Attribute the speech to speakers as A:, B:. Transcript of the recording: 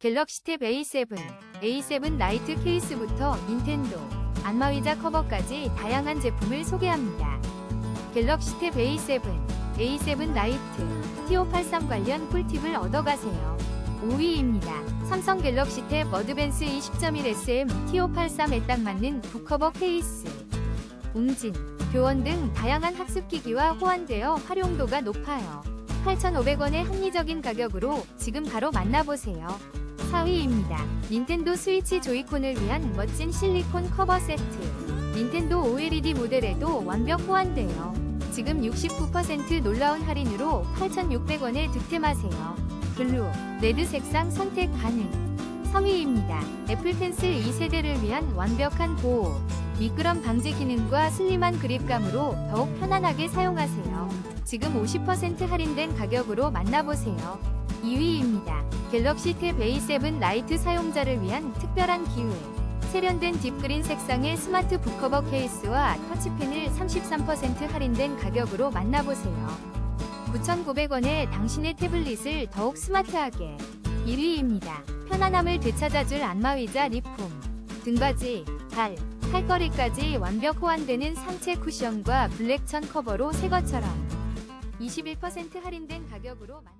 A: 갤럭시 탭 A7, A7 라이트 케이스부터 닌텐도, 안마의자 커버까지 다양한 제품을 소개합니다. 갤럭시 탭 A7, A7 라이트, TO83 관련 꿀팁을 얻어가세요. 5위입니다. 삼성 갤럭시 탭 어드밴스 20.1SM TO83에 딱 맞는 북커버 케이스. 웅진, 교원 등 다양한 학습기기와 호환되어 활용도가 높아요. 8,500원의 합리적인 가격으로 지금 바로 만나보세요. 4위입니다. 닌텐도 스위치 조이콘을 위한 멋진 실리콘 커버 세트. 닌텐도 OLED 모델에도 완벽 호환돼요. 지금 69% 놀라운 할인으로 8,600원에 득템하세요. 블루, 레드 색상 선택 가능. 3위입니다. 애플 펜슬 2세대를 위한 완벽한 보호. 미끄럼 방지 기능과 슬림한 그립감으로 더욱 편안하게 사용하세요. 지금 50% 할인된 가격으로 만나보세요. 2위입니다. 갤럭시 탭 A7 라이트 사용자를 위한 특별한 기회. 세련된 딥그린 색상의 스마트 북커버 케이스와 터치펜을 33% 할인된 가격으로 만나보세요. 9,900원에 당신의 태블릿을 더욱 스마트하게. 1위입니다. 편안함을 되찾아줄 안마의자 리폼. 등받이, 발, 팔걸이까지 완벽 호환되는 상체 쿠션과 블랙천 커버로 새 것처럼 21% 할인된 가격으로 만